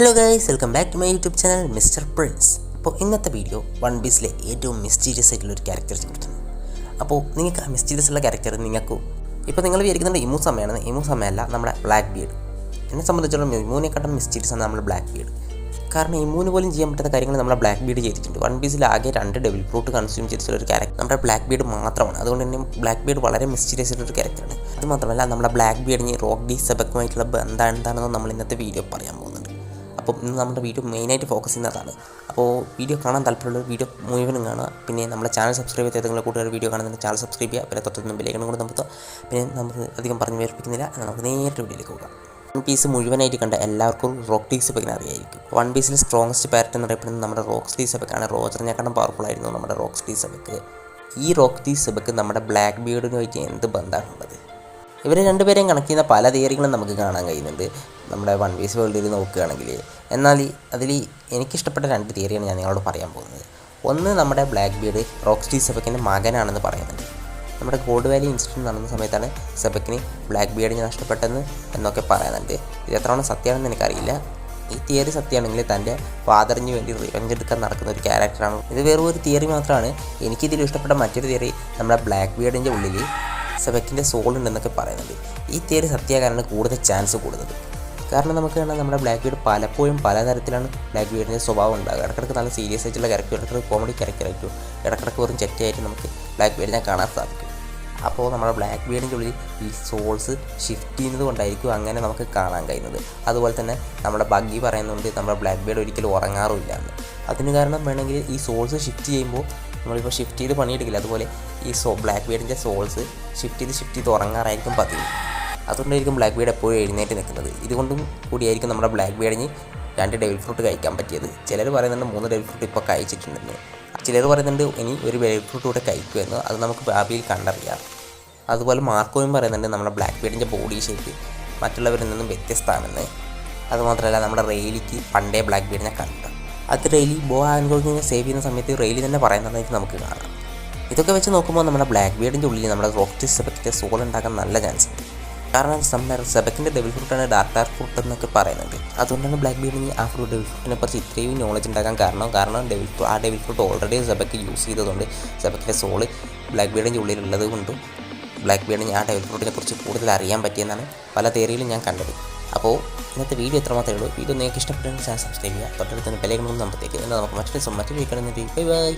Hello guys welcome back to my YouTube channel mister Prince അപ്പോൾ ഇന്നത്തെ video one പീസിലെ ഏറ്റവും mysterious ആയിട്ടുള്ള ഒരു ക്യാരക്ടറെ കുറിച്ചാണ്. അപ്പോൾ നിങ്ങൾക്ക് ആ മിസ്റ്റീരിയസ് ഉള്ള ക്യാരക്ടർ നിങ്ങൾക്ക് ഇപ്പോൾ നിങ്ങൾ വിചാരിക്കുന്നുണ്ട് ഇമു സമയമാണ് ഇമു സമയമല്ല നമ്മുടെ ബ്ലാക്ക് ബീഡ് എന്നെ സംബന്ധിച്ചിടത്തോളം ഇമൂനെക്കാട്ടും മിസ്റ്റീരിയസ് ആണ് നമ്മുടെ ബ്ലാക്ക് ബീഡ് കാരണം ഇമൂന് പോലും ചെയ്യാൻ പറ്റാത്ത കാര്യങ്ങൾ നമ്മുടെ ബ്ലാക്ക് ബീഡ് ചെയ്തിട്ടുണ്ട്. വൺ പീസിൽ ആകെ രണ്ട് ഡെവിൽ ഫ്രൂട്ട് കൺസ്യൂം ചെയ്തിട്ടുള്ള ഒരു ക്യാരക്ടർ നമ്മുടെ ബ്ലാക്ക് ബീഡ് മാത്രമാണ്. അതുകൊണ്ട് തന്നെ ബ്ലാക്ക് ബീഡ് വളരെ മിസ്റ്റീരിയസ് ആയിട്ടുള്ള ഒരു ക്യാരക്ടറാണ് അത് മാത്രമല്ല നമ്മുടെ ബ്ലാക്ക് ബീഡിന് റോക്ക് ഡി സെബക്കുമായിട്ടുള്ള ബന്ധം എന്താണെന്ന് നമ്മൾ ഇന്നത്തെ വീഡിയോ പറയാൻ പോകുന്നുണ്ട് അപ്പം ഇന്ന് നമ്മുടെ വീഡിയോ മെയിനായിട്ട് ഫോക്കസ് ചെയ്യുന്നതാണ്. അപ്പോൾ വീഡിയോ കാണാൻ താല്പര്യമുള്ള വീഡിയോ മുഴുവനും കാണുക. പിന്നെ നമ്മുടെ ചാനൽ സബ്സ്ക്രൈബ് ചെയ്ത് ഏതെങ്കിലും കൂട്ടുകാർ വീഡിയോ കാണുന്നുണ്ട് ചാനൽ സബ്സ്ക്രൈബ് ചെയ്യുക. പിന്നെ തൊട്ടൊന്നും ബില്ലേക്കണം കൂടെ നമുക്ക് പിന്നെ നമുക്ക് അധികം പറഞ്ഞു വേർപ്പിക്കുന്നില്ല. നമുക്ക് നേരിട്ട് വീഡിയോയിലേക്ക് പോകാം. വൺ പീസ് മുഴുവനായിട്ട് കണ്ട എല്ലാവർക്കും റോക്ക് ടീസ് സെബക്കിനെ അറിയായിരിക്കും. വൺ പീസിലെ സ്ട്രോങ്സ്റ്റ് പാരറ്റ് എന്ന് അറിയപ്പെടുന്നത് നമ്മുടെ റോക്ക് ടീസ് സെബക്കാണ് റോജറിനെക്കാളും പവർഫുൾ ആയിരുന്നു നമ്മുടെ റോക്ക് ടീസ് സെബക്ക് ഈ റോക്ക് ടീസ് സെബക്ക് നമ്മുടെ ബ്ലാക്ക് ബീഡിനുമായിട്ട് എന്ത് ബന്ധമാണുള്ളത് ഇവരെ രണ്ടുപേരെയും കണക്ട് ചെയ്യുന്ന പല തിയറികളും നമുക്ക് കാണാൻ കഴിയുന്നുണ്ട്. നമ്മുടെ വൺ പീസ് വേൾഡിൽ നോക്കുകയാണെങ്കിൽ എന്നാൽ അതിൽ എനിക്കിഷ്ടപ്പെട്ട രണ്ട് തിയറിയാണ് ഞാൻ നിങ്ങളോട് പറയാൻ പോകുന്നത്. ഒന്ന് നമ്മുടെ ബ്ലാക്ക് ബീഡ് റോക്സ്റ്റി സെബക്കിന്റെ മകനാണെന്ന് പറയുന്നുണ്ട്. നമ്മുടെ ഗോൾഡ് വാലി ഇൻസിഡന്റ് നടന്ന സമയത്താണ് സെബക്കിന് ബ്ലാക്ക് ബീഡിന് നഷ്ടപ്പെട്ടെന്ന് എന്നൊക്കെ പറയുന്നുണ്ട്. ഇത് എത്രയാണ് സത്യമാണെന്ന് എനിക്കറിയില്ല. ഈ തിയറി സത്യമാണെങ്കിൽ തന്റെ ഫാദറിന് വേണ്ടി എടുക്കാൻ നടക്കുന്ന ഒരു ക്യാരക്ടറാണ് ഇത് വെറും ഒരു തിയറി മാത്രമാണ്. എനിക്കിതിൽ ഇഷ്ടപ്പെട്ട മറ്റൊരു തിയറി നമ്മുടെ ബ്ലാക്ക് ബീഡിന്റെ ഉള്ളിൽ സെബക്കിന്റെ സോൾ ഉണ്ടെന്നൊക്കെ പറയുന്നുണ്ട്. ഈ തിയറി സത്യാകാരാണ് കൂടുതൽ ചാൻസ് കൂടുന്നത്. കാരണം നമുക്ക് കാണാം നമ്മുടെ ബ്ലാക്ക് ബീഡ് പലപ്പോഴും പലതരത്തിലാണ് ബ്ലാക്ക് ബീഡിന്റെ സ്വഭാവം ഉണ്ടാകുക ഇടക്കിടക്ക് നല്ല സീരിയസ് ആയിട്ടുള്ള ക്യാരക്ടർ ഇടക്കിടക്ക് കോമഡി ക്യാരക്ടറായിട്ടും ഇടക്കിടക്ക് വെറും ചെറ്റയായിട്ട് നമുക്ക് ബ്ലാക്ക് ബീഡിനെ കാണാൻ സാധിക്കും. അപ്പോൾ നമ്മുടെ ബ്ലാക്ക് ബീഡിന്റെ ഉള്ളിൽ ഈ സോൾസ് ഷിഫ്റ്റ് ചെയ്യുന്നത് കൊണ്ടായിരിക്കും അങ്ങനെ നമുക്ക് കാണാൻ കഴിയുന്നത്. അതുപോലെ തന്നെ നമ്മുടെ ബഗ്ഗി പറയുന്നുണ്ട് നമ്മുടെ ബ്ലാക്ക് ബീഡ് ഒരിക്കലും ഉറങ്ങാറുമില്ല എന്ന്. അതിന് കാരണം വേണമെങ്കിൽ ഈ സോൾസ് ഷിഫ്റ്റ് ചെയ്യുമ്പോൾ നമ്മളിപ്പോൾ ഷിഫ്റ്റ് ചെയ്ത് പണിയെടുക്കില്ല. അതുപോലെ ഈ സോ ബ്ലാക്ക് ബീഡിന്റെ സോൾസ് ഷിഫ്റ്റ് ചെയ്ത് ഷിഫ്റ്റ് ചെയ്ത് ഉറങ്ങാറായിരിക്കും പതിവ്. അതുകൊണ്ടായിരിക്കും ബ്ലാക്ക് ബീഡ് എപ്പോഴും എഴുന്നേറ്റ് നിൽക്കുന്നത്. ഇതുകൊണ്ടും കൂടിയായിരിക്കും നമ്മുടെ ബ്ലാക്ക് ബീഡിന് രണ്ട് ഡെവിൽ ഫ്രൂട്ട് കഴിക്കാൻ പറ്റിയത്. ചിലർ പറയുന്നുണ്ട് മൂന്ന് ഡെവിൽ ഫ്രൂട്ട് ഇപ്പോൾ കഴിച്ചിട്ടുണ്ടെന്ന്. ചിലർ പറയുന്നുണ്ട് ഇനി ഒരു ഡെവിൽ ഫ്രൂട്ട് കൂടെ കഴിക്കുമെന്ന്. അത് നമുക്ക് ഭാവിയിൽ കണ്ടറിയാം. അതുപോലെ മാർക്കോയും പറയുന്നുണ്ട് നമ്മുടെ ബ്ലാക്ക് ബീഡിന്റെ ബോഡി ഷേപ്പ് മറ്റുള്ളവരിൽ നിന്നും വ്യത്യസ്തമാണെന്ന്. അതുമാത്രമല്ല നമ്മുടെ റെയിലിക്ക് പണ്ടേ ബ്ലാക്ക് ബീഡിനെ കണ്ട. അത് റെയിലി ബോ ആൻഗോൾക്കിനെ സേവ് ചെയ്യുന്ന സമയത്ത് റെയിലി തന്നെ പറയുന്നതായിട്ട് നമുക്ക് കാണാം. ഇതൊക്കെ വെച്ച് നോക്കുമ്പോൾ നമ്മുടെ ബ്ലാക്ക് ബിയർഡിന്റെ ഉള്ളിൽ നമ്മുടെ റോക്റ്റി സെബക്കിന്റെ സോൾ ഉണ്ടാക്കാൻ നല്ല ചാൻസ് ഉണ്ട്. കാരണം നമ്മുടെ സെബക്കിന്റെ ഡെവിൽ ഫ്രൂട്ടാണ് ഡാർക്ക് ഡാർക്ക് ഫ്രൂട്ട് എന്നൊക്കെ പറയുന്നത്. അതുകൊണ്ടാണ് ബ്ലാക്ക് ബീഡിന് ആ ഫ്രൂട്ട് ഡെവിൽ ഫ്രൂട്ടിനെ കുറിച്ച് ഇത്രയും നോളജ് ഉണ്ടാക്കാൻ കാരണം. കാരണം ഫ്രൂ ആ devil fruit already Xebec use ചെയ്തതുകൊണ്ട് സെബക്കിന്റെ സോൾ ബ്ലാക്ക് ബീഡിന്റെ ഉള്ളിലുള്ളത് കൊണ്ടും ബ്ലാക്ക് ബീഡിന് ആ ഡെവിൽ ഫ്രൂട്ടിനെ കുറിച്ച് കൂടുതൽ അറിയാൻ പറ്റിയെന്നാണ് പല തിയറിയിലും ഞാൻ കണ്ടത്. അപ്പോൾ ഇന്നത്തെ വീഡിയോ എത്രമാത്രമേ ഉള്ളൂ. വീഡിയോ നിങ്ങൾക്ക് ഇഷ്ടപ്പെട്ടെങ്കിൽ സബ്സ്ക്രൈബ് ചെയ്യുക. തൊട്ടടുത്ത് തന്നെ ബെലൈക്കണം നമ്പത്തേക്ക് എന്നാൽ നമുക്ക് മറ്റൊരു മറ്റൊരു വീക്കണമെന്ന് ബൈ ബൈ.